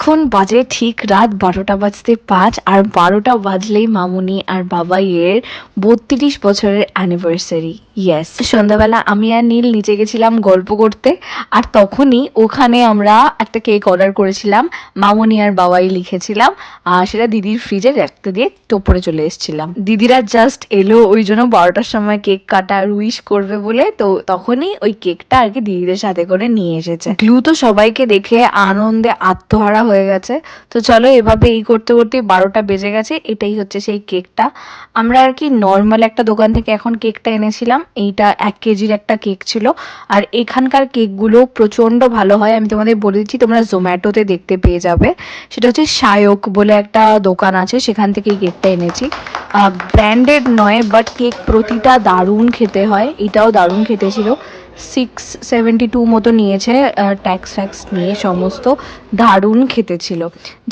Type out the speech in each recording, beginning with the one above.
এখন বাজে ঠিক রাত বারোটা বাজতে পাঁচ, আর বারোটা বাজলেই মামুনি আর বাবাইয়ের বত্রিশ বছরের অ্যানিভার্সারি ইয়েস সন্ধ্যাবেলা আমি আর নীল নিচে গেছিলাম গল্প করতে, আর তখনই ওখানে আমরা একটা কেক অর্ডার করেছিলাম, মামুনি আর বাবাই লিখেছিলাম, আর সেটা দিদির ফ্রিজে রাখতে দিয়ে তোপরে চলে এসেছিলাম। দিদিরা জাস্ট এলো ওই জন্য বারোটার সময় কেক কাটা উইশ করবে বলে, তো তখনই ওই কেকটা আর কি দিদিদের সাথে করে নিয়ে এসেছে। গ্লু তো সবাইকে দেখে আনন্দে আত্মহারা হয়ে গেছে। তো চলো এভাবে এই করতে করতে বারোটা বেজে গেছে, এটাই হচ্ছে সেই কেকটা আমরা আর কি নর্মাল একটা দোকান থেকে এখন কেকটা এনেছিলাম এইটা এক কেজির একটা কেক ছিল। আর এখানকার কেকগুলো প্রচণ্ড ভালো হয়। আমি তোমাদের বলে দিচ্ছি, তোমরা জোম্যাটোতে দেখতে পেয়ে যাবে। সেটা হচ্ছে সায়ক বলে একটা দোকান আছে, সেখান থেকে এই কেকটা এনেছি। ব্র্যান্ডেড নয় বাট কেক প্রতিটা দারুণ খেতে হয়। এটাও দারুণ খেতে ছিল। সিক্স সেভেন্টি টু মতো নিয়েছে ট্যাক্স ফ্যাক্স নিয়ে সমস্ত দারুণ খেতে ছিল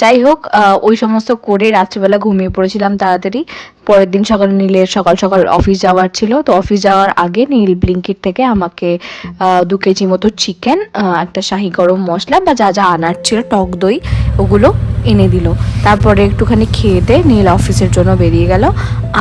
যাই হোক ওই সমস্ত করে রাত্রিবেলা ঘুমিয়ে পড়েছিলাম তাড়াতাড়ি। পরের দিন সকালে নীলের সকাল সকাল অফিস যাওয়ার ছিল। তো অফিস যাওয়ার আগে নীল ব্লিঙ্কিট থেকে আমাকে দু কেজি মতো চিকেন একটা শাহি গরম মশলা বা যা যা আনার ছিল, টক দই, ওগুলো এনে দিল। তারপরে একটুখানি খেয়ে দিয়ে নীল অফিসের জন্য বেরিয়ে গেল।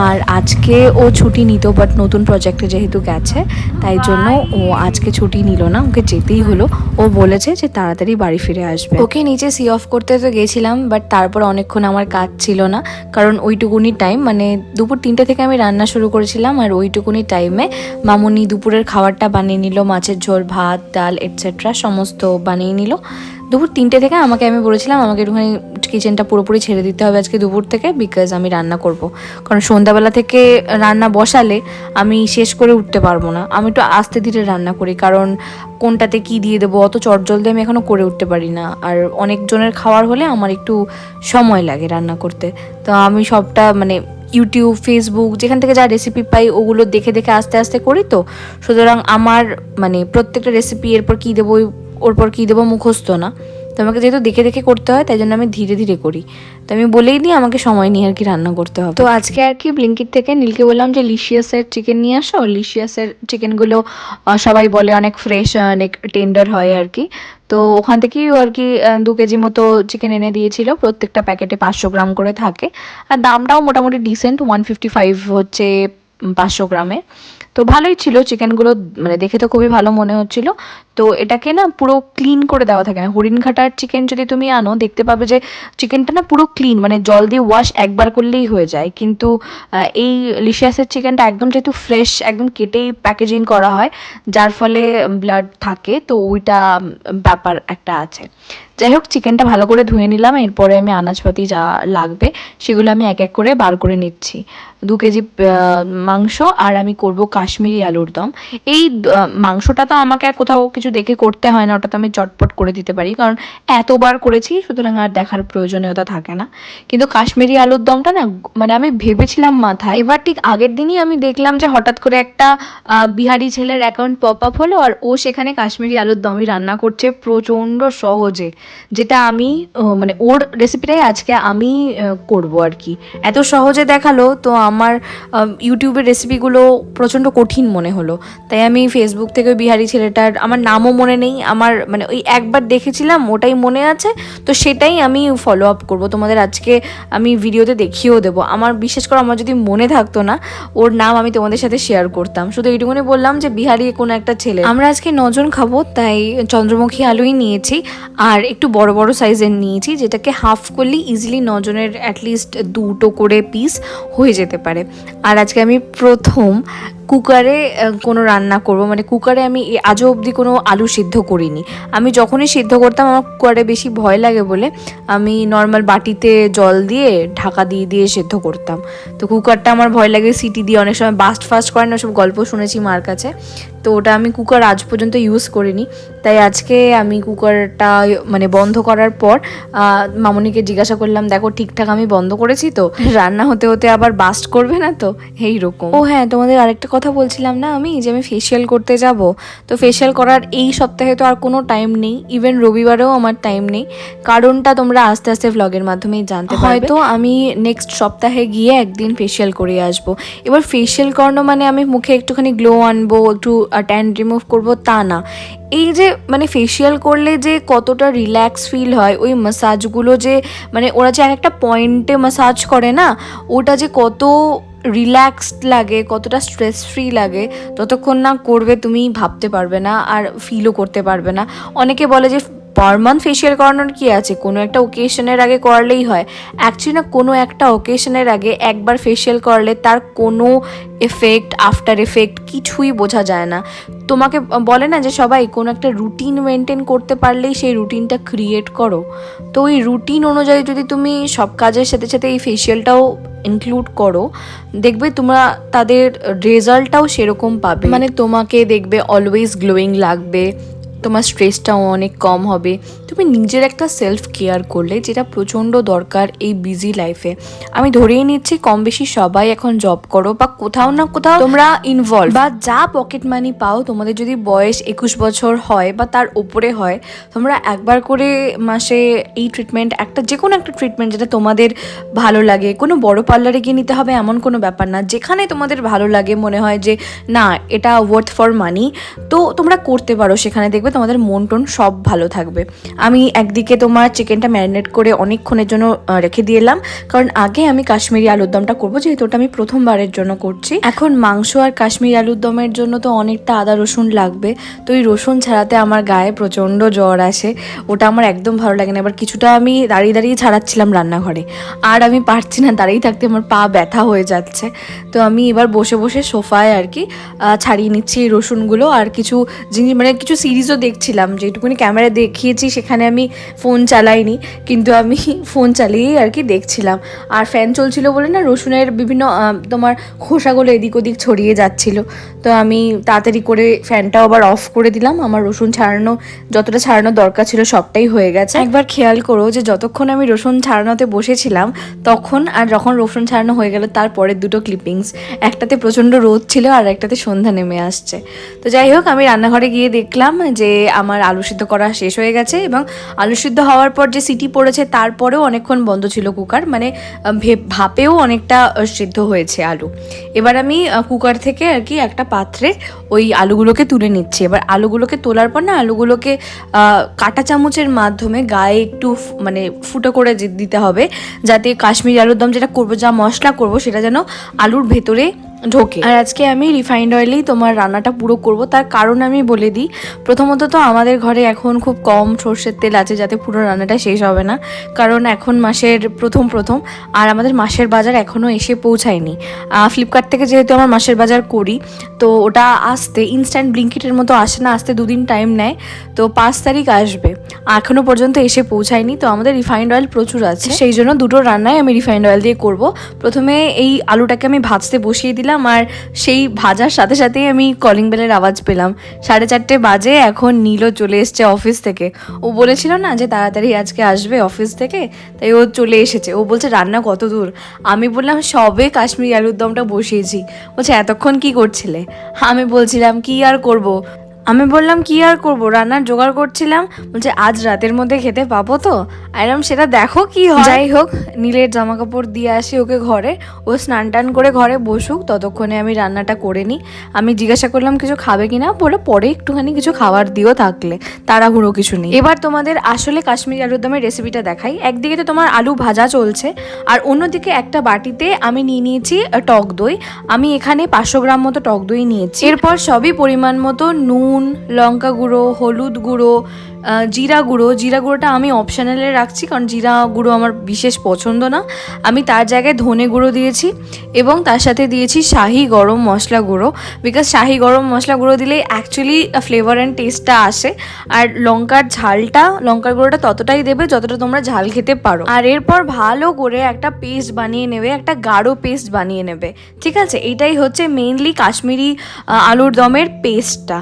আর আজকে ও ছুটি নিত বাট নতুন প্রজেক্টে যেহেতু গেছে, তাই জন্য ও আজকে ছুটি নিল না। ওকে যেতেই হলো। ও বলেছে যে তাড়াতাড়ি বাড়ি ফিরে আসবে। ওকে নিচে সি অফ করতে তো গেছিলাম বাট তারপর অনেকক্ষণ আমার কাজ ছিল না। কারণ ওইটুকুনি টাইম মানে দুপুর তিনটে থেকে আমি রান্না শুরু করেছিলাম, আর ওইটুকুনি টাইমে মামুনি দুপুরের খাবারটা বানিয়ে নিল, মাছের ঝোল, ভাত, ডাল এটসেট্রা সমস্ত বানিয়ে নিল। দুপুর তিনটে থেকে আমাকে আমি বলেছিলাম, আমাকে একটুখানি কিচেনটা পুরোপুরি ছেড়ে দিতে হবে আজকে দুপুর থেকে বিকজ আমি রান্না করব। কারণ সন্ধ্যাবেলা থেকে রান্না বসালে আমি শেষ করে উঠতে পারব না। আমি একটু আস্তে ধীরে রান্না করি, কারণ কোনটাতে কি দিয়ে দেবো, অত চটজল দিয়ে আমি এখনও করে উঠতে পারি না। আর অনেকজনের খাওয়ার হলে আমার একটু সময় লাগে রান্না করতে। তো আমি সবটা মানে ইউটিউব ফেসবুক যেখান থেকে যা রেসিপি পাই ওগুলো দেখে দেখে আস্তে আস্তে করি তো। সুতরাং আমার মানে প্রত্যেকটা রেসিপি এরপর কী দেবো ওর পর কী দেবো মুখস্থ না। তো আমাকে যেহেতু দেখে দেখে করতে হয়, তাই জন্য আমি ধীরে ধীরে করি। তো আমি বলেই দিই, আমাকে সময় নিয়ে আর কি রান্না করতে হবে। তো আজকে আর কি ব্লিঙ্কিট থেকে নীলকে বললাম যে, লিশিয়াসের চিকেন নিয়ে আসো। লিশিয়াসের চিকেনগুলো সবাই বলে অনেক ফ্রেশ অনেক টেন্ডার হয় আর কি। তো ওখান থেকেই আর কি দু কেজি মতো চিকেন এনে দিয়েছিল। প্রত্যেকটা প্যাকেটে পাঁচশো গ্রাম করে থাকে। আর দামটাও মোটামুটি ডিসেন্ট ওয়ান ফিফটি ফাইভ হচ্ছে পাঁচশো গ্রামে। তো ভালোই ছিল, চিকেনগুলো মানে দেখে তো খুবই ভালো মনে হচ্ছিল। তো এটাকে না পুরো ক্লিন করে দেওয়া থাকে। না হরিণঘাটার চিকেন যদি তুমি আনো, দেখতে পাবে যে চিকেনটা না পুরো ক্লিন মানে জল দিয়ে ওয়াশ একবার করলেই হয়ে যায়। কিন্তু এই লিশিয়াসের চিকেনটা একদম যেহেতু ফ্রেশ একদম কেটেই প্যাকেজিং করা হয়, যার ফলে ব্লাড থাকে। তো ওইটা ব্যাপার একটা আছে। যাই হোক চিকেনটা ভালো করে ধুয়ে নিলাম। এরপরে আমি আনাজপাতি যা লাগবে, সেগুলো আমি এক এক করে বার করে নিচ্ছি। দু কেজি মাংস, আর আমি করব কাশ্মীরি আলুর দম। এই মাংসটা তো আমাকে আর কোথাও কিছু দেখে করতে হয় না ওটা তো আমি চটপট করে দিতে পারি, কারণ এতবার করেছি, সুতরাং আর দেখার প্রয়োজনীয়তা থাকে না। কিন্তু কাশ্মীরি আলুর দমটা না মানে আমি ভেবেছিলাম মাথায়, এবার ঠিক আগের দিনই আমি দেখলাম যে হঠাৎ করে একটা বিহারি ছেলের অ্যাকাউন্ট পপ আপ হলো, আর ও সেখানে কাশ্মীরি আলুর দমই রান্না করছে প্রচণ্ড সহজে, যেটা আমি মানে ওর রেসিপিটাই আজকে আমি করব আর কি। এত সহজে দেখাল, তো আমার ইউটিউবের রেসিপিগুলো প্রচণ্ড কঠিন মনে হলো। তাই আমি ফেসবুক থেকে ওই বিহারি ছেলেটার, আমার নামও মনে নেই, আমার মানে ওই একবার দেখেছিলাম, ওটাই মনে আছে, তো সেটাই আমি ফলো আপ করব। তোমাদের আজকে আমি ভিডিওতে দেখিয়েও দেবো। আমার বিশেষ করে আমার যদি মনে থাকতো না, ওর নাম আমি তোমাদের সাথে শেয়ার করতাম। শুধু এইটুকুনি বললাম যে বিহারি কোনো একটা ছেলে। আমরা আজকে নজন খাব, তাই চন্দ্রমুখী আলুই নিয়েছি, আর একটু বড় বড় সাইজের নিয়েছি, যেটাকে হাফ করলেই ইজিলি নজনের অ্যাটলিস্ট দুটো করে পিস হয়ে যেতে পারে। আর আজকে আমি প্রথম কুকারে কোনো রান্না করব। মানে কুকারে আমি আজও অবধি কোনো আলু সিদ্ধ করিনি। আমি যখনই সিদ্ধ করতাম, আমার কুকারে বেশি ভয় লাগে বলে আমি নর্মাল বাটিতে জল দিয়ে ঢাকা দিয়ে দিয়ে সিদ্ধ করতাম। তো কুকারটা আমার ভয় লাগে, সিটি দিয়ে অনেক সময় বাস্ট ফাস্ট করে না সব গল্প শুনেছি মার কাছে। তো ওটা আমি কুকার আজ পর্যন্ত ইউজ করিনি। তাই আজকে আমি কুকারটা মানে বন্ধ করার পর মামনিকে জিজ্ঞাসা করলাম, দেখো, ঠিকঠাক আমি বন্ধ করেছি তো? রান্না হতে হতে আবার বাস্ট করবে না তো? এই রকম ও হ্যাঁ তোমাদের আরেকটা কথা বলছিলাম না আমি, যে আমি ফেসিয়াল করতে যাব। তো ফেসিয়াল করার এই সপ্তাহে তো আর কোনো টাইম নেই ইভেন রবিবারেও আমার টাইম নেই। কারণটা তোমরা আস্তে আস্তে ভ্লগের মাধ্যমেই জানতে হয়তো আমি নেক্সট সপ্তাহে গিয়ে একদিন ফেসিয়াল করে আসব। এবার ফেসিয়াল করানো মানে আমি মুখে একটুখানি গ্লো আনব, একটু ট্যান রিমুভ করব তা না। এই যে মানে ফেসিয়াল করলে যে কতটা রিল্যাক্স ফিল হয়, ওই মাসাজগুলো যে মানে ওরা যে একটা পয়েন্টে মাসাজ করে না, ওটা যে কত রিল্যাক্সড লাগে, কতটা স্ট্রেস ফ্রি লাগে, ততক্ষণ না করবে তুমি ভাবতে পারবে না আর ফিলও করতে পারবে না। অনেকে বলে যে পার মান্থ ফেসিয়াল করানোর কি আছে? কোনো একটা ওকেশনের আগে করলেই হয়। অ্যাকচুয়ালি না, কোনো একটা ওকেশনের আগে একবার ফেসিয়াল করলে তার কোনো এফেক্ট আফটার এফেক্ট কিছুই বোঝা যায় না। তোমাকে বলে না যে সবাই কোনো একটা রুটিন মেনটেন করতে পারলেই সেই রুটিনটা ক্রিয়েট করো। তো ওই রুটিন অনুযায়ী যদি তুমি সব কাজের সাথে সাথে এই ফেসিয়ালটাও ইনক্লুড করো, দেখবে তোমরা তাদের রেজাল্টটাও সেরকম পাবে। মানে তোমাকে দেখবে অলওয়েজ গ্লোয়িং লাগবে। তোমার স্ট্রেসটাও অনেক কম হবে। তুমি নিজের একটা সেলফ কেয়ার করলে, যেটা প্রচণ্ড দরকার এই বিজি লাইফে আমি ধরেই নিচ্ছি, কম বেশি সবাই এখন জব করো বা কোথাও না কোথাও তোমরা ইনভলভ বা যা পকেট মানি পাও, তোমাদের যদি বয়স একুশ বছর হয় বা তার উপরে হয়, তোমরা একবার করে মাসে এই ট্রিটমেন্ট একটা যে কোনো একটা ট্রিটমেন্ট যেটা তোমাদের ভালো লাগে। কোনো বড় পার্লারে গিয়ে নিতে হবে এমন কোনো ব্যাপার না। যেখানে তোমাদের ভালো লাগে মনে হয় যে, না, এটা ওয়ার্থ ফর মানি তো তোমরা করতে পারো সেখানে। দেখবে তোমাদের মন টন সব ভালো থাকবে। আমি একদিকে তোমার চিকেনটা ম্যারিনেট করে অনেকক্ষণের জন্য রেখে দিয়েলাম কারণ আগে আমি কাশ্মীরি আলুর দমটা করব, যেহেতু ওটা আমি প্রথমবারের জন্য করছি। এখন মাংস আর কাশ্মীরি আলুর দমের জন্য তো অনেকটা আদা, রসুন লাগবে। তো এই রসুন ছাড়াতে আমার গায়ে প্রচণ্ড জ্বর আসে। ওটা আমার একদম ভালো লাগে না এবার কিছুটা আমি দাঁড়িয়ে দাঁড়িয়ে ছাড়াচ্ছিলাম রান্নাঘরে। আর আমি পারছি না দাঁড়িয়ে থাকতে, আমার পা ব্যথা হয়ে যাচ্ছে। তো আমি এবার বসে বসে সোফায় আর কি ছাড়িয়ে নিচ্ছি এই রসুনগুলো। আর কিছু জিনিস মানে কিছু সিরিজও দেখছিলাম যেটুকুনি ক্যামেরা দেখিয়েছি, সেখানে আমি ফোন চালাইনি, কিন্তু আমি ফোন চালিয়েই আর কি দেখছিলাম। আর ফ্যান চলছিল বলে না রসুনের বিভিন্ন তোমার খোসাগুলো এদিক ওদিক ছড়িয়ে যাচ্ছিল। তো আমি তাড়াতাড়ি করে ফ্যানটাও আবার অফ করে দিলাম। আমার রসুন ছাড়ানো, যতটা ছাড়ানো দরকার ছিল সবটাই হয়ে গেছে। একবার খেয়াল করো যে যতক্ষণ আমি রসুন ছাড়ানোতে বসেছিলাম, তখন আর যখন রসুন ছাড়ানো হয়ে গেল তারপরের দুটো ক্লিপিংস একটাতে প্রচণ্ড রোদ ছিল আর একটাতে সন্ধ্যা নেমে আসছে। তো যাই হোক, আমি রান্নাঘরে গিয়ে দেখলাম যে আমার আলু সিদ্ধ করা শেষ হয়ে গেছে এবং আলু সিদ্ধ হওয়ার পর যে সিটি পড়েছে তারপরেও অনেকক্ষণ বন্ধ ছিল কুকার মানে ভাপেও অনেকটা সিদ্ধ হয়েছে আলু। এবার আমি কুকার থেকে আর কি একটা পাত্রে ওই আলুগুলোকে তুলে নিচ্ছি। এবার আলুগুলোকে তোলার পর না, আলুগুলোকে কাঁটা চামচের মাধ্যমে গায়ে একটু মানে ফুটো করে দিতে হবে। যাতে কাশ্মীরি আলুর দম যেটা করব, যা মশলা করব, সেটা যেন আলুর ভেতরে ঢোকে। আর আজকে আমি রিফাইন্ড অয়েলেই তোমার রান্নাটা পুরো করব। তার কারণ আমি বলে দিই প্রথমত তো আমাদের ঘরে এখন খুব কম সর্ষের তেল আছে যাতে পুরো রান্নাটা শেষ হবে না। কারণ এখন মাসের প্রথম প্রথম আর আমাদের মাসের বাজার এখনও এসে পৌঁছায়নি। ফ্লিপকার্ট থেকে যেহেতু আমার মাসের বাজার করি তো ওটা আসতে ইনস্ট্যান্ট ব্লিঙ্কিটের মতো আসে না আসতে দুদিন টাইম নেয়। তো পাঁচ তারিখ আসবে এখনও পর্যন্ত এসে পৌঁছায়নি। তো আমাদের রিফাইন্ড অয়েল প্রচুর আছে। সেই জন্য দুটো রান্নায় আমি রিফাইন্ড অয়েল দিয়ে করব। প্রথমে এই আলুটাকে আমি ভাজতে বসিয়ে দিলাম। আর সেই ভাজার সাথে সাথেই আমি কলিং বেলের আওয়াজ পেলাম। সাড়ে চারটে বাজে, এখন নীলও চলে এসছে অফিস থেকে। ও বলেছিল না যে তাড়াতাড়ি আজকে আসবে অফিস থেকে, তাই ও চলে এসেছে। ও বলছে, রান্না কত দূর? আমি বললাম, সবে কাশ্মীর আলুর দমটা বসিয়েছি। বলছে, এতক্ষণ কি করছিলে? আমি বলছিলাম, কি আর করব? আমি বললাম, কি আর করব? রান্নার জোগাড় করছিলাম। বলছে, আজ রাতের মধ্যে খেতে পাবো তো? আইরাম সেটা দেখো কি হয়। যাই হোক, নীলের জামা কাপড় দিয়ে আসি ওকে ঘরে। ও স্নান টান করে ঘরে বসুক, ততক্ষণে আমি রান্নাটা করে নিই। আমি জিজ্ঞাসা করলাম, কিছু খাবে কিনা বলে, পরে একটুখানি কিছু খাবার দিও থাকলে, তাড়াহুড়ো কিছু নেই। এবার তোমাদের আসলে কাশ্মীরি আলুর দমের রেসিপিটা দেখাই। একদিকে তো তোমার আলু ভাজা চলছে, আর অন্যদিকে একটা বাটিতে আমি নিয়ে নিয়েছি টক দই। আমি এখানে পাঁচশো গ্রাম মতো টক দই নিয়েছি। এরপর সবই পরিমাণ মতো নুন লঙ্কা গুঁড়ো, হলুদ গুঁড়ো জিরা গুঁড়ো। জিরা গুঁড়োটা আমি অপশনালে রাখছি কারণ জিরা গুঁড়ো আমার বিশেষ পছন্দ না। আমি তার জায়গায় ধনে গুঁড়ো দিয়েছি এবং তার সাথে দিয়েছি শাহি গরম মশলা গুঁড়ো। বিকজ শাহি গরম মশলা গুঁড়ো দিলে অ্যাকচুয়ালি ফ্লেভার অ্যান্ড টেস্টটা আসে। আর লঙ্কার ঝালটা, লঙ্কার গুঁড়োটা ততটাই দেবে যতটা তোমরা ঝাল খেতে পারো। আর এরপর ভালো করে একটা পেস্ট বানিয়ে নেবে, একটা গাঢ় পেস্ট বানিয়ে নেবে। ঠিক আছে? এটাই হচ্ছে মেইনলি কাশ্মীরি আলুর দমের পেস্টটা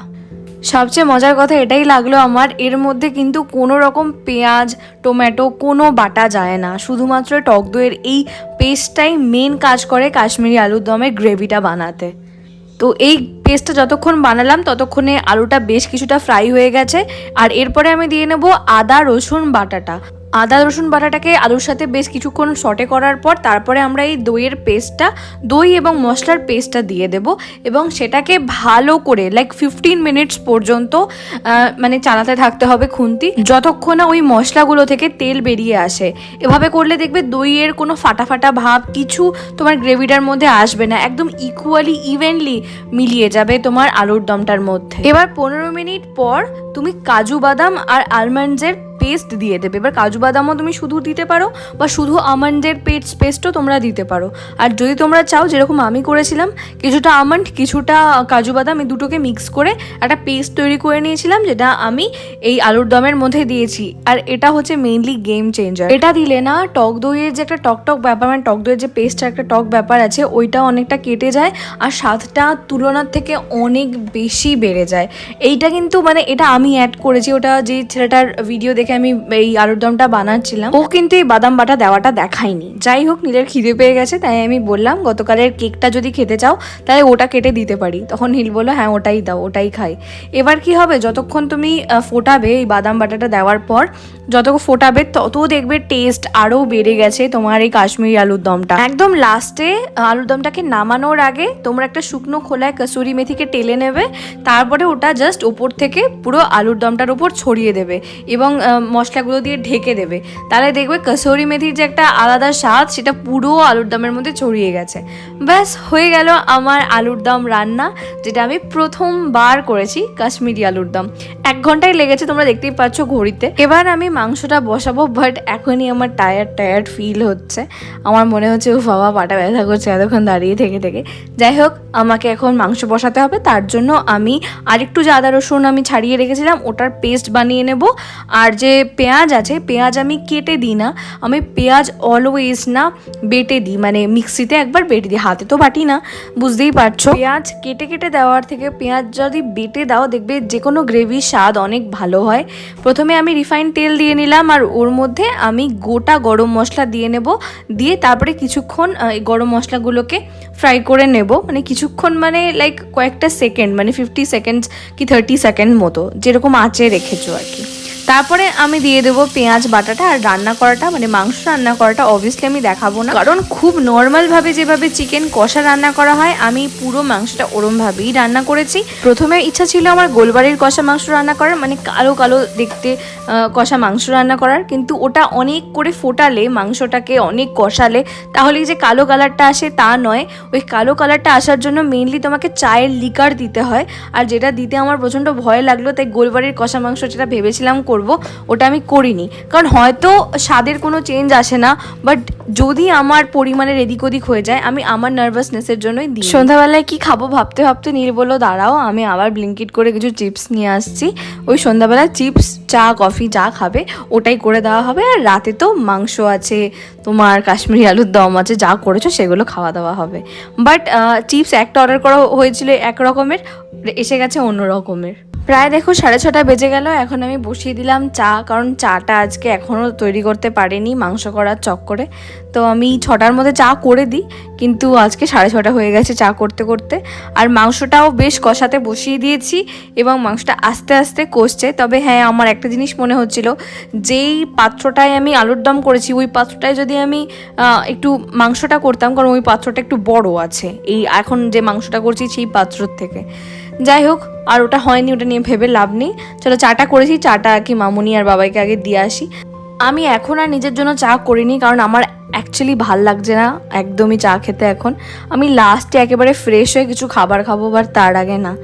সবচেয়ে মজার কথা এটাই লাগল আমার, এর মধ্যে কিন্তু কোনো রকম পেঁয়াজ টোম্যাটো কোনো বাটা যায় না। শুধুমাত্র টক দইয়ের এই পেস্টটাই মেন কাজ করে কাশ্মীরি আলুর দমের গ্রেভিটা বানাতে। তো এই পেস্টটা যতক্ষণ বানালাম, ততক্ষণে আলুটা বেশ কিছুটা ফ্রাই হয়ে গেছে। আর এরপরে আমি দিয়ে নেব আদা, রসুন, বাটাটা। আদা, রসুন বাটাটাকে আলুর সাথে বেশ কিছুক্ষণ সটে করার পর তারপরে আমরা এই দইয়ের পেস্টটা দই এবং মশলার পেস্টটা দিয়ে দেব এবং সেটাকে ভালো করে লাইক ফিফটিন মিনিটস পর্যন্ত মানে চালাতে থাকতে হবে খুন্তি। যতক্ষণ না ওই মশলাগুলো থেকে তেল বেরিয়ে আসে। এভাবে করলে দেখবে দইয়ের কোনো ফাটা ফাটা ভাব কিছু তোমার গ্রেভিটার মধ্যে আসবে না। একদম ইকুয়ালি ইভেনলি মিলিয়ে যাবে তোমার আলুর দমটার মধ্যে। এবার পনেরো মিনিট পর তুমি কাজু বাদাম আর আলমন্ডসের পেস্ট দিয়ে দেবে। এবার কাজু বাদামও তুমি শুধু দিতে পারো বা শুধু আমন্ডের পেস্ট পেস্টও তোমরা দিতে পারো। আর যদি তোমরা চাও, যেরকম আমি করেছিলাম, কিছুটা আমন্ড কিছুটা কাজু বাদাম, এই দুটোকে মিক্স করে একটা পেস্ট তৈরি করে নিয়েছিলাম, যেটা আমি এই আলুর দমের মধ্যে দিয়েছি। আর এটা হচ্ছে মেইনলি গেম চেঞ্জার এটা দিলে না, টক দইয়ের যে একটা টক টক ব্যাপার মানে টক দইয়ের যে পেস্টটা একটা টক ব্যাপার আছে, ওইটা অনেকটা কেটে যায় আর স্বাদটা তুলনার থেকে অনেক বেশি বেড়ে যায়। এইটা কিন্তু মানে এটা আমি অ্যাড করেছি, ওটা যে ছেলেটার ভিডিও দেখে আমি এই আলুর দমটা বানাচ্ছিলাম। ও কিন্তু এই বাদাম বাটা দেওয়াটা দেখায়নি। যাই হোক, নীলের খিদে পেয়ে গেছে, তাই আমি বললাম, গতকালের কেকটা যদি খেতে চাও, তাহলে ওটা কেটে দিতে পারি। তখন নীল বলল হ্যাঁ ওটাই দাও, ওটাই খাই। এবার কি হবে, যতক্ষণ তুমি ফোটাবে এই বাদাম বাটাটা দেওয়ার পর, যত ফোটাবে, তত দেখবে টেস্ট আরও বেড়ে গেছে তোমার এই কাশ্মীরি আলুর দমটা। একদম লাস্টে আলুর দমটাকে নামানোর আগে তোমরা একটা শুকনো খোলায় কসুরি মেথিকে টেলে নেবে, তারপরে ওটা জাস্ট ওপর থেকে পুরো আলুর দমটার উপর ছড়িয়ে দেবে এবং মশলাগুলো দিয়ে ঢেকে দেবে। তাহলে দেখবে কসুরি মেথির যে একটা আলাদা স্বাদ, সেটা পুরো আলুর দমের মধ্যে ছড়িয়ে গেছে। ব্যাস, হয়ে গেল আমার আলুর দম রান্না, যেটা আমি প্রথমবার করেছি কাশ্মীরি আলুর দম। এক ঘন্টায় লেগেছে, তোমরা দেখতেই পাচ্ছ ঘড়িতে। এবার আমি মাংসটা বসাবো বাট এখনই আমার টায়ার্ড টায়ার্ড ফিল হচ্ছে। আমার মনে হচ্ছে ও বাবা, পাটা ব্যথা করছে এতক্ষণ দাঁড়িয়ে থেকে থেকে। যাই হোক, আমাকে এখন মাংস বসাতে হবে, তার জন্য আমি আরেকটু যে আদা রসুন আমি ছাড়িয়ে রেখেছিলাম, ওটার পেস্ট বানিয়ে নেব। আর যে পেঁয়াজ আছে, পেঁয়াজ আমি কেটে দিই না। আমি পেঁয়াজ অলওয়েজ না বেটে দিই মানে মিক্সিতে একবার বেটে দিই, হাতে তো বাটি না, বুঝতেই পারছ? পেঁয়াজ কেটে কেটে দেওয়ার থেকে পেঁয়াজ যদি বেটে দাও, দেখবে যে কোনো গ্রেভির স্বাদ অনেক ভালো হয়। প্রথমে আমি রিফাইন তেল দিয়ে নিলাম আর ওর মধ্যে আমি গোটা গরম মশলা দিয়ে নেব, দিয়ে তারপরে কিছুক্ষণ এই গরম মশলাগুলোকে ফ্রাই করে নেব। মানে কিছুক্ষণ মানে লাইক কয়েকটা সেকেন্ড মানে ফিফটি সেকেন্ডস কি থার্টি সেকেন্ড মতো, যেরকম আঁচে রেখেছো আর কি। তারপরে আমি দিয়ে দেবো পেঁয়াজ বাটাটা আর রান্না করাটা মানে মাংস রান্না করাটা অবভিয়াসলি আমি দেখাবো না। কারণ খুব নর্মালভাবে যেভাবে চিকেন কষা রান্না করা হয়, আমি পুরো মাংসটা ওরমভাবেই রান্না করেছি। প্রথমে ইচ্ছা ছিল আমার গোলবাড়ির কষা মাংস রান্না করার মানে কালো কালো দেখতে কষা মাংস রান্না করার, কিন্তু ওটা অনেক করে ফোটালে, মাংসটাকে অনেক কষালে, তাহলে যে কালো কালারটা আসে তা নয়। ওই কালো কালারটা আসার জন্য মেইনলি তোমাকে চায়ের লিকার দিতে হয়। আর যেটা দিতে আমার প্রচণ্ড ভয় লাগল, তাই গোলবাড়ির কষা মাংস যেটা ভেবেছিলাম করব, ওটা আমি করিনি। কারণ হয়তো স্বাদের কোনো চেঞ্জ আসে না বাট যদি আমার পরিমাণের এদিক ওদিক হয়ে যায়, আমি আমার নার্ভাসনেসের জন্যই দিই। সন্ধ্যাবেলায় কি খাব ভাবতে ভাবতে নীল বলল, দাঁড়াও, আমি আবার ব্লিঙ্কিট করে কিছু চিপস নিয়ে আসছি। ওই সন্ধ্যাবেলা চিপস চা কফি যা খাবে, ওটাই করে দেওয়া হবে। আর রাতে তো মাংস আছে, তোমার কাশ্মীরি আলুর দম আছে, যা করেছ সেগুলো খাওয়া দাওয়া হবে। বাট চিপস একটা অর্ডার করা হয়েছিল এক রকমের, এসে গেছে অন্য রকমের। প্রায় দেখো সাড়ে ছটা বেজে গেল, এখন আমি বসিয়ে দিলাম চা, কারণ চাটা আজকে এখনও তৈরি করতে পারিনি মাংস করার চক্করে তো আমি ছটার মধ্যে চা করে দিই, কিন্তু আজকে সাড়ে ছটা হয়ে গেছে চা করতে করতে। আর মাংসটাও বেশ কষাতে বসিয়ে দিয়েছি এবং মাংসটা আস্তে আস্তে কষছে। তবে হ্যাঁ আমার একটা জিনিস মনে হচ্ছিল, যেই পাত্রটায় আমি আলুর দম করেছি, ওই পাত্রটায় যদি আমি একটু মাংসটা করতাম, কারণ ওই পাত্রটা একটু বড় আছে, এই এখন যে মাংসটা করছি সেই পাত্রর থেকে। যাই হোক, আর ওটা হয়নি, ওটা নিয়ে ভেবে লাভ নেই। চলো চাটা করেছি, চাটা কি মামুনি আর বাবাইকে আগে দিয়ে আসি। আমি এখন আর নিজের জন্য চা করিনি, কারণ আমার অ্যাকচুয়ালি ভালো লাগছে না, একদমই চা খেতে এখন। আমি লাস্টে একেবারে ফ্রেশ হয়ে কিছু খাবার খাব বাট তার আগে না।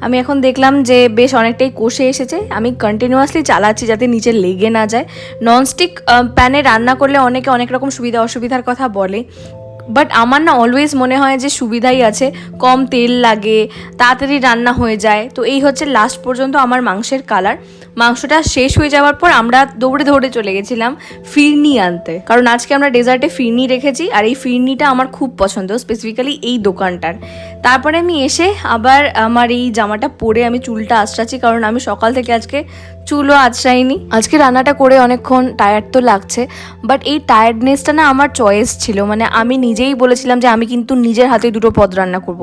আমি এখন দেখলাম যে বেশ অনেকটাই কষে এসেছে। আমি কন্টিনিউয়াসলি চালাচ্ছি যাতে নিচে লেগে না যায়। ননস্টিক প্যানে রান্না করলে অনেকে অনেক রকম সুবিধা অসুবিধার কথা বলে। বাট আমার না অলওয়েজ মনে হয় যে সুবিধাই আছে। কম তেল লাগে, তাড়াতাড়ি রান্না হয়ে যায়। তো এই হচ্ছে লাস্ট পর্যন্ত আমার মাংসের কালার মাংসটা শেষ হয়ে যাওয়ার পর আমরা দৌড়ে দৌড়ে চলে গেছিলাম ফিরনি আনতে। কারণ আজকে আমরা ডেজার্টে ফিরনি রেখেছি আর এই ফিরনিটা আমার খুব পছন্দ স্পেসিফিক্যালি এই দোকানটার। তারপরে আমি এসে আবার আমার এই জামাটা পরে আমি চুলটা আঁচড়াচ্ছি, কারণ আমি সকাল থেকে আজকে চুলও আঁচড়াইনি। আজকে রান্নাটা করে অনেকক্ষণ টায়ার্ড তো লাগছে বাট এই টায়ার্ডনেসটা না আমার চয়েস ছিল। মানে আমি নিজেই বলেছিলাম যে আমি কিন্তু নিজের হাতে দুটো পদ রান্না করব।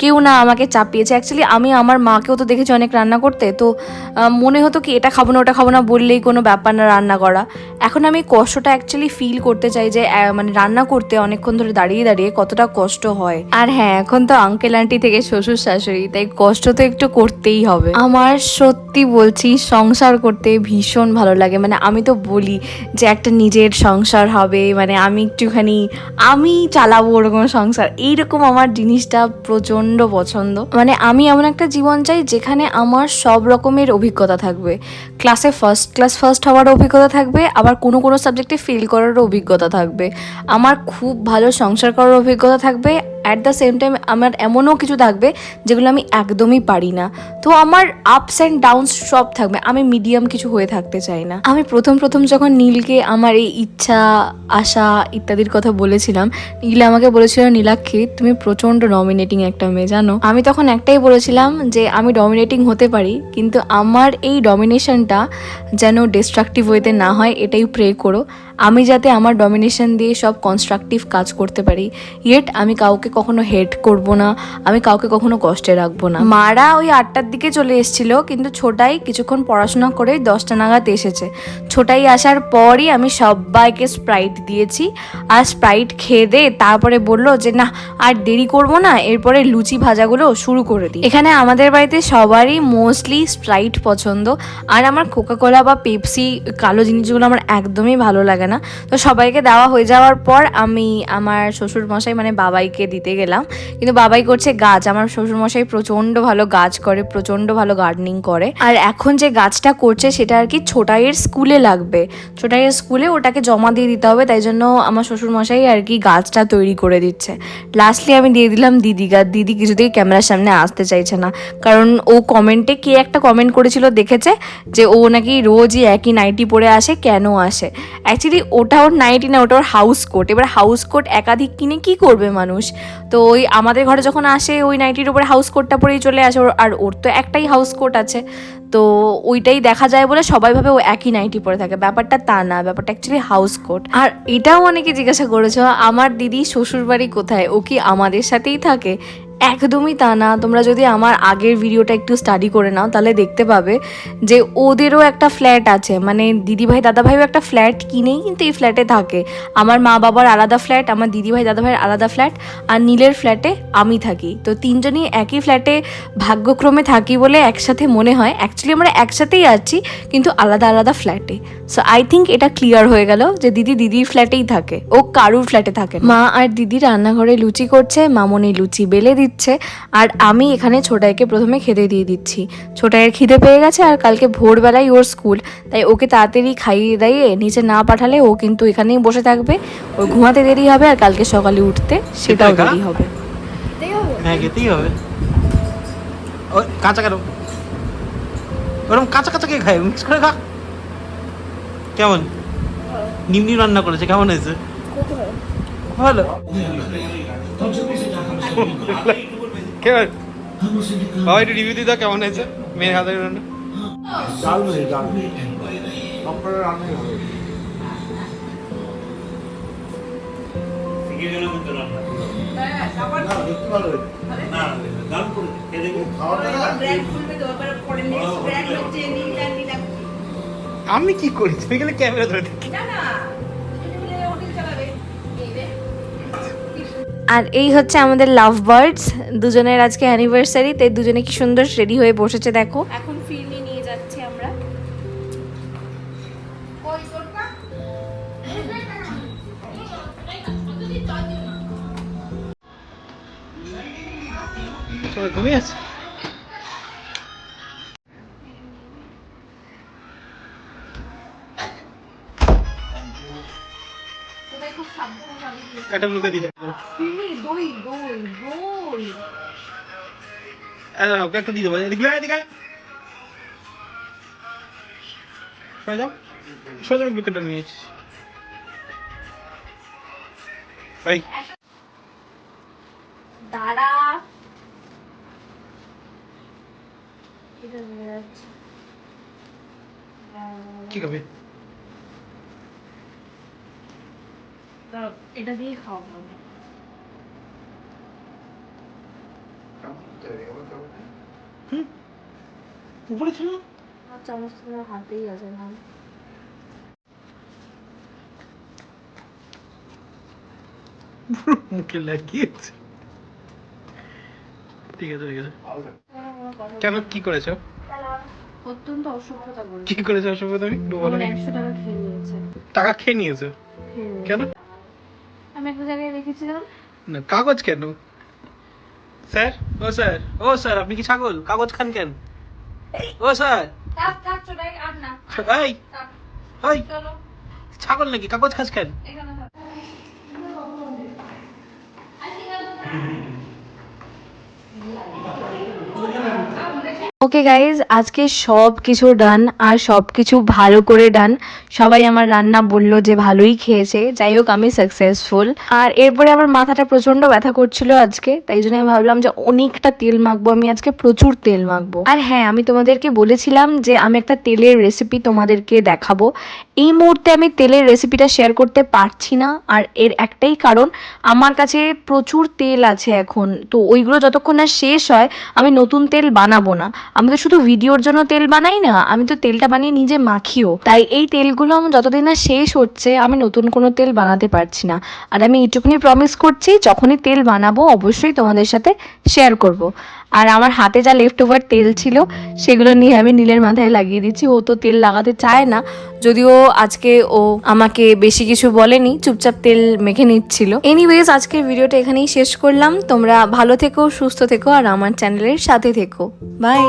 কেউ না আমাকে চাপিয়েছে। অ্যাকচুয়ালি আমি আমার মাকেও তো দেখেছি অনেক রান্না করতে। তো মনে হতো কি, এটা খাব না, ওটা খাব না বললেই কোনো ব্যাপার না রান্না করা। এখন আমি কষ্টটা অ্যাকচুয়ালি ফিল করতে চাই যে মানে রান্না করতে অনেকক্ষণ ধরে দাঁড়িয়ে দাঁড়িয়ে কতটা কষ্ট হয়। আর হ্যাঁ এখন তো আঙ্কেল আন্টি থেকে শ্বশুর শাশুড়ি, তাই কষ্ট তো একটু করতেই হবে। আমার সত্যি বলছি, সংসার করতে ভীষণ ভালো লাগে। মানে আমি তো বলি যে একটা নিজের সংসার হবে মানে আমি একটুখানি, আমি চালাবো ওরকম সংসার। এইরকম আমার জিনিসটা প্রচণ্ড পছন্দ। মানে আমি এমন একটা জীবন চাই যেখানে আমার সব রকমের অভিজ্ঞতা থাকবে। ক্লাসে ফার্স্ট ক্লাস ফার্স্ট হওয়ার অভিজ্ঞতা থাকবে, আবার কোনো কোনো সাবজেক্টে ফেল করারও অভিজ্ঞতা থাকবে। আমার খুব ভালো সংসার করার অভিজ্ঞতা থাকবে অ্যাট দ্য সেম টাইম আমার এমনও কিছু থাকবে যেগুলো আমি একদমই পারি না। তো আমার আপস অ্যান্ড ডাউনস সব থাকবে। আমি মিডিয়াম কিছু হয়ে থাকতে চাই না। আমি প্রথম প্রথম যখন নীলকে আমার এই ইচ্ছা, আশা ইত্যাদির কথা বলেছিলাম, নীল আমাকে বলেছিল, নীলাক্ষী, তুমি প্রচণ্ড ডমিনেটিং একটা মেয়ে, জানো? আমি তখন একটাই বলেছিলাম যে, আমি ডমিনেটিং হতে পারি, কিন্তু আমার এই ডমিনেশনটা যেন ডিস্ট্রাকটিভ ওয়েতে না হয়, এটাই প্রে করো। আমি যাতে আমার ডমিনেশন দিয়ে সব কনস্ট্রাকটিভ কাজ করতে পারি ইয়েট আমি কাউকে কখনো হেট করব না, আমি কাউকে কখনো কষ্টে রাখব না। মারা ওই আটটার দিকে চলে এসেছিল, কিন্তু ছোটাই কিছুক্ষণ পড়াশোনা করে দশটা নাগাদ এসেছে। ছোটাই আসার পরই আমি সবাইকে স্প্রাইট দিয়েছি, আর স্প্রাইট খেয়ে দে তারপরে বলল যে, না, আর দেরি করব না, এরপরে লুচি ভাজাগুলো শুরু করে দিই। এখানে আমাদের বাড়িতে সবারই মোস্টলি স্প্রাইট পছন্দ, আর আমার কোকাকোলা বা পেপসি কালো জিনিসগুলো আমার একদমই ভালো লাগে না। তো সবাইকে দেওয়া হয়ে যাওয়ার পর আমি আমার শ্বশুর মশাই মানে বাবাইকে দিতে গেলাম। কিন্তু বাবাই করছে গাছ। আমার শ্বশুর মশাই প্রচণ্ড ভালো গাছ করে প্রচণ্ড ভালো গার্ডেনিং করে। আর এখন যে গাছটা করছে সেটা আর কি ছোটাইয়ের স্কুলে লাগবে। ছোটাইয়ের স্কুলে ওটাকে জমা দিয়ে দিতে হবে, তাই জন্য আমার শ্বশুর মশাই আর কি গাছটা তৈরি করে দিচ্ছে। লাস্টলি আমি দিয়ে দিলাম দিদি গাছ দিদি কিছুতেই ক্যামেরার সামনে আসতে চাইছে না। কারণ ও কমেন্টে কে একটা কমেন্ট করেছিল দেখেছে যে ও নাকি রোজই একই নাইটি পরে আসে, কেন আসে? অ্যাকচুয়ালি ওটা ওর নাইটি না ওটা ওর হাউস কোট এবার হাউস কোট একাধিক কিনে কি করবে মানুষ? তো ওই আমাদের ঘরে যখন আসে, ওই নাইটির উপরে হাউস কোটটা পরেই চলে আসে। আর ওর তো একটাই হাউস কোট আছে। তো ওইটাই দেখা যায় বলে সবাই ভাবে ও একই নাইটি পরে থাকে। ব্যাপারটা তা না, ব্যাপারটা অ্যাকচুয়ালি হাউস কোট আর এটাও অনেকে জিজ্ঞাসা করেছ, আমার দিদি শ্বশুর বাড়ি কোথায়? ও কি আমাদের সাথেই থাকে? একদমই তা না। তোমরা যদি আমার আগের ভিডিওটা একটু স্টাডি করে নাও, তাহলে দেখতে পাবে যে ওদেরও একটা ফ্ল্যাট আছে। মানে দিদিভাই, দাদাভাইও একটা ফ্ল্যাট কিনেই কিন্তু এই ফ্ল্যাটে থাকে। আমার মা বাবার আলাদা ফ্ল্যাট আমার দিদিভাই, দাদাভাইয়ের আলাদা ফ্ল্যাট আর নীলের ফ্ল্যাটে আমি থাকি। তো তিনজনই একই ফ্ল্যাটে ভাগ্যক্রমে থাকি বলে একসাথে মনে হয় অ্যাকচুয়ালি আমরা একসাথেই আছি কিন্তু আলাদা আলাদা ফ্ল্যাটে সো আই থিঙ্ক এটা ক্লিয়ার হয়ে গেল যে দিদি দিদির ফ্ল্যাটেই থাকে। ও কারুর ফ্ল্যাটে থাকে মা আর দিদি রান্নাঘরে লুচি করছে মামনি লুচি বেলে দিচ্ছে আর আমি এখানে ছোটাইকে প্রথমে খেতে দিয়ে দিচ্ছি। ছোটাইয়ের খিদে পেয়ে গেছে আর কালকে ভোরবেলায় ওর স্কুল। তাই ওকে তাড়াতাড়ি খাইয়ে দাইয়ে নিচে না পাঠালে ও কিন্তু এখানেই বসে থাকবে। ওর ঘুমাতে দেরি হবে আর কালকে সকালে উঠতে সেটাও? দেরি হবে। হ্যাঁ খেতেই হবে। ও কাঁচা কেন ওরকম কাঁচা কাঁচা কে খায়? মিক্স করে খা কেমন? নিমনি রান্না করেছে কেমন হয়েছে? ভালো। কেমন বাবা একটু রিভিউ দাও কেমন হয়েছে? মেয়ের হাতের রান্না? ডাল আপনারা হবে। না। আমি কি করি তুমি গেলে ক্যামেরা ধরে দেখি আর এই হচ্ছে আমাদের লাভ বার্ডস। দুজনের আজকে অ্যানিভার্সারি তাই দুজনে কি সুন্দর রেডি হয়ে বসেছে দেখো। এখন তোমার ঘুমিয়ে আছে? কাটা লুকে দিলে আরে ওকে একটা দিয়ে দেবো। এদিকে এদিকে। সরে যাও। সরে যাও ভিতরটা নিয়েছি এই। দাঁড়া। কি খাবে? এটা দিয়ে খাওয়া হবে উপরে ছিল চামচ তোমার হাতেই আছে না মুখে লাগিয়েছে। ঠিক আছে ঠিক আছে। কেন? কি করেছ? অত্যন্ত অসভ্যতা করে কি করেছ অসভ্য তুমি একটু বলো। টাকা খেয়ে নিয়েছে। টাকা খেয়ে নিয়েছো? কেন? আমি একটা জায়গায় রেখেছিলাম। না কাগজ কেন? স্যার? ও স্যার ও স্যার আপনি কি ছাগল? কাগজ খান কেন? ও স্যার। থাক থাক চলে আর না। এই ওই ছাগল নাকি? কাগজ খাস কেন? এখানে 啊我们的 ওকে গাইজ আজকে সব কিছু ডান আর সব কিছু ভালো করে ডান সবাই আমার রান্না বলল যে ভালোই খেয়েছে। যাই হোক, আমি সাকসেসফুল আর এরপরে আমার মাথাটা প্রচণ্ড ব্যথা করছিল আজকে। তাই জন্য আমি ভাবলাম যে অনেকটা তেল মাখবো। আমি আজকে প্রচুর তেল মাখবো। আর হ্যাঁ আমি তোমাদেরকে বলেছিলাম যে আমি একটা তেলের রেসিপি তোমাদেরকে দেখাবো। এই মুহূর্তে আমি তেলের রেসিপিটা শেয়ার করতে পারছি না। আর এর একটাই কারণ, আমার কাছে প্রচুর তেল আছে এখন। তো ওইগুলো যতক্ষণ না শেষ হয়, আমি নতুন তেল বানাবো না। আমি তো শুধু ভিডিওর জন্য তেল বানাই না, আমি তো তেলটা বানিয়ে নিজে মাখিও তাই এই তেলগুলো আমার যতদিন না শেষ হচ্ছে, আমি নতুন কোনো তেল বানাতে পারছি না আর আমি এইটুকুনি প্রমিস করছি, যখনই তেল বানাবো, অবশ্যই তোমাদের সাথে শেয়ার করব। আর আমার হাতে যা লেফট ওভার তেল ছিল, সেগুলো নিয়ে আমি নীলের মাথায় লাগিয়ে দিচ্ছি ও তো তেল লাগাতে চায় না, যদিও আজকে ও আমাকে বেশি কিছু বলেনি, চুপচাপ তেল মেখে নিচ্ছিল। এনিওয়েজ আজকের ভিডিওটা এখানেই শেষ করলাম। তোমরা ভালো থেকো, সুস্থ থেকো, আর আমার চ্যানেলের সাথে থেকো। বাই